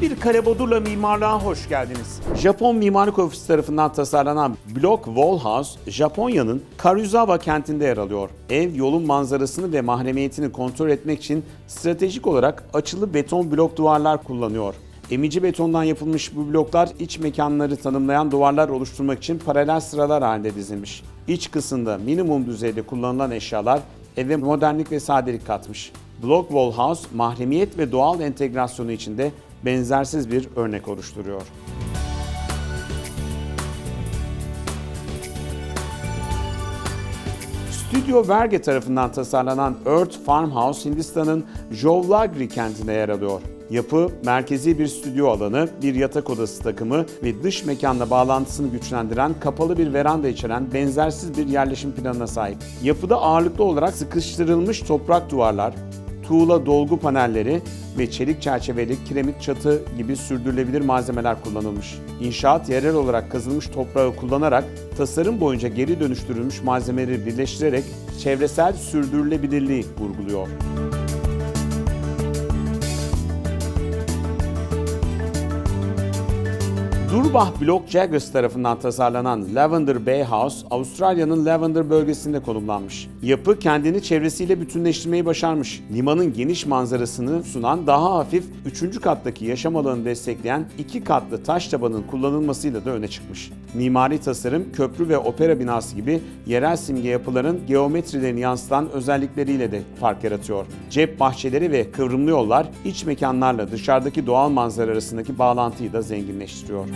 Kare Bodur'la mimarlığa hoş geldiniz. Japon Mimarlık Ofisi tarafından tasarlanan Block Wall House, Japonya'nın Karuizawa kentinde yer alıyor. Ev, yolun manzarasını ve mahremiyetini kontrol etmek için stratejik olarak açılı beton blok duvarlar kullanıyor. Emici betondan yapılmış bu bloklar iç mekanları tanımlayan duvarlar oluşturmak için paralel sıralar halinde dizilmiş. İç kısımda minimum düzeyde kullanılan eşyalar eve modernlik ve sadelik katmış. Block Wall House, mahremiyet ve doğal entegrasyonu içinde benzersiz bir örnek oluşturuyor. Studio Verge tarafından tasarlanan Earth Farmhouse Hindistan'ın Jowlagri kentinde yer alıyor. Yapı, merkezi bir stüdyo alanı, bir yatak odası takımı ve dış mekanla bağlantısını güçlendiren kapalı bir veranda içeren benzersiz bir yerleşim planına sahip. Yapıda ağırlıklı olarak sıkıştırılmış toprak duvarlar, tuğla dolgu panelleri ve çelik çerçeveli kiremit çatı gibi sürdürülebilir malzemeler kullanılmış. İnşaat yerel olarak kazılmış toprağı kullanarak tasarım boyunca geri dönüştürülmüş malzemeleri birleştirerek çevresel sürdürülebilirliği vurguluyor. Durbah Block Jaggers tarafından tasarlanan Lavender Bay House, Avustralya'nın Lavender bölgesinde konumlanmış. Yapı kendini çevresiyle bütünleştirmeyi başarmış. Limanın geniş manzarasını sunan daha hafif 3. kattaki yaşam alanını destekleyen iki katlı taş tabanın kullanılmasıyla da öne çıkmış. Mimari tasarım, köprü ve opera binası gibi yerel simge yapıların geometrilerini yansıtan özellikleriyle de fark yaratıyor. Cep bahçeleri ve kıvrımlı yollar iç mekanlarla dışarıdaki doğal manzara arasındaki bağlantıyı da zenginleştiriyor.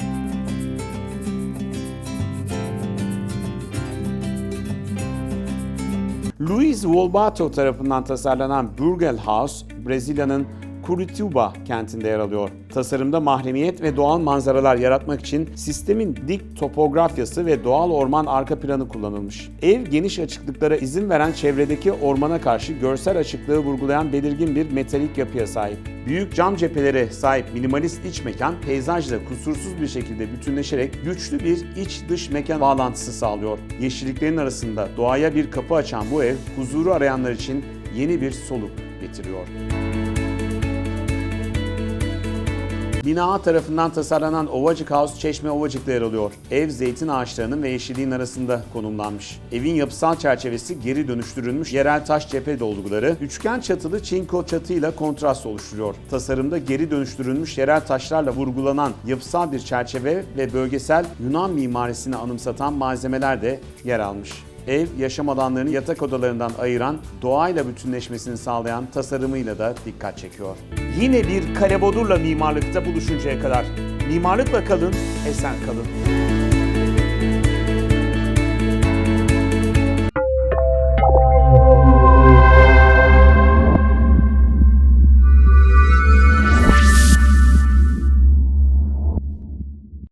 Luiz Wolbato tarafından tasarlanan Burgel House, Brezilya'nın Curitiba kentinde yer alıyor. Tasarımda mahremiyet ve doğal manzaralar yaratmak için sistemin dik topografyası ve doğal orman arka planı kullanılmış. Ev geniş açıklıklara izin veren çevredeki ormana karşı görsel açıklığı vurgulayan belirgin bir metalik yapıya sahip. Büyük cam cephelere sahip minimalist iç mekan peyzajla kusursuz bir şekilde bütünleşerek güçlü bir iç dış mekan bağlantısı sağlıyor. Yeşilliklerin arasında doğaya bir kapı açan bu ev huzuru arayanlar için yeni bir soluk getiriyor. Bina tarafından tasarlanan Ovacık House Çeşme Ovacık'ta yer alıyor. Ev zeytin ağaçlarının ve yeşilliğin arasında konumlanmış. Evin yapısal çerçevesi geri dönüştürülmüş yerel taş cephe dolguları, üçgen çatılı çinko çatıyla kontrast oluşturuyor. Tasarımda geri dönüştürülmüş yerel taşlarla vurgulanan yapısal bir çerçeve ve bölgesel Yunan mimarisini anımsatan malzemeler de yer almış. Ev, yaşam alanlarını yatak odalarından ayıran, doğayla bütünleşmesini sağlayan tasarımıyla da dikkat çekiyor. Yine bir kare bodurla mimarlıkta buluşuncaya kadar mimarlıkla kalın, esen kalın.